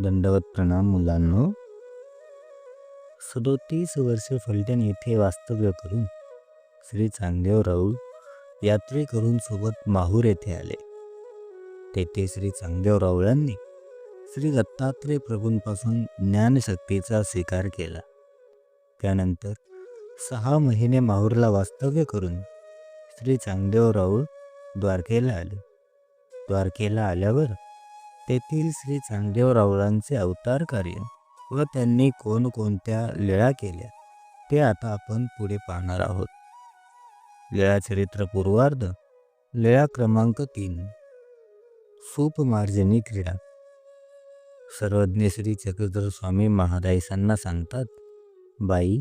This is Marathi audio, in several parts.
दंडवत प्रणाम मुलांनो. सदोतीस वर्ष फलटण येथे वास्तव्य करून श्री चांगदेव राऊळ यात्रे करून सोबत माहूर येथे आले. तेथे श्री चांगदेव राऊळांनी श्री दत्तात्रय प्रभूंपासून ज्ञानशक्तीचा स्वीकार केला. त्यानंतर सहा महिने माहूरला वास्तव्य करून श्री चांगदेव राऊळ द्वारकेला आले. द्वारकेला आल्यावर तेथील श्री चांगदेवरावरांचे अवतार कार्य व त्यांनी कोणकोणत्या लीळा केल्या ते आता आपण पुढे पाहणार आहोत. लीळा चरित्र पूर्वार्ध लीळा क्रमांक तीन. सूपमार्जनी क्रीडा. सर्वज्ञ श्री चक्रधर स्वामी महादायसांना सांगतात बाई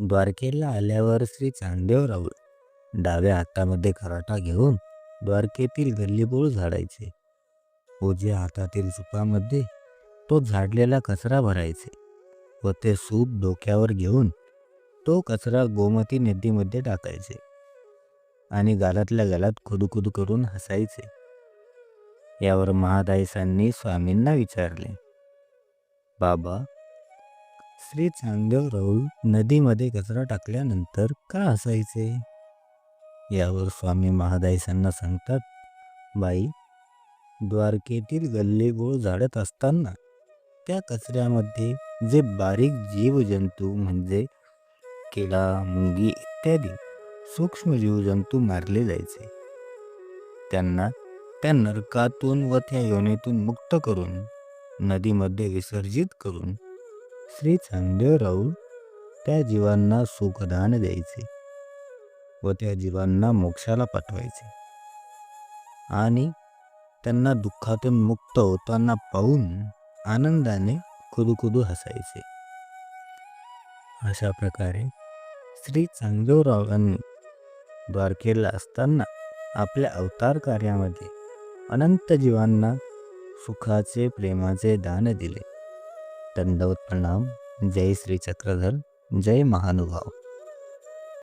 द्वारकेला आल्यावर श्री चांगदेव राऊळ डाव्या हातामध्ये खराटा घेऊन द्वारकेतील गल्लीबोळ झाडायचे. ओजे हातातील सुपामध्ये तो झाडलेला कचरा भरायचे व ते सूप डोक्यावर घेऊन तो कचरा गोमती नदीमध्ये टाकायचे आणि गालातल्या गालात खुदखुद करून हसायचे. यावर महादायसांनी स्वामींना विचारले बाबा श्री चांगदेव राऊळ नदीमध्ये कचरा टाकल्यानंतर का हसायचे? यावर स्वामी महादायसांना सांगतात बाई द्वारकेतील गल्लीबोळ झाडत असताना त्या कचऱ्यामध्ये जे बारीक जीवजंतू म्हणजे केळा मुंगी इत्यादी सूक्ष्म जीवजंतू मारले जायचे. त्यांना त्या नरकातून व त्या योनीतून मुक्त करून नदीमध्ये विसर्जित करून श्री चांदेव राऊळ त्या जीवांना सुखदान द्यायचे व त्या जीवांना मोक्षाला पाठवायचे. आणि त्यांना दुःखातून मुक्त होताना पाहून आनंदाने खुदुखुदू हसायचे. अशा प्रकारे श्री चांगदेवरावांनी द्वारकेला असताना आपल्या अवतार कार्यामध्ये अनंत जीवांना सुखाचे प्रेमाचे दान दिले. दंडवत प्रणाम. जय श्री चक्रधर. जय महानुभाव.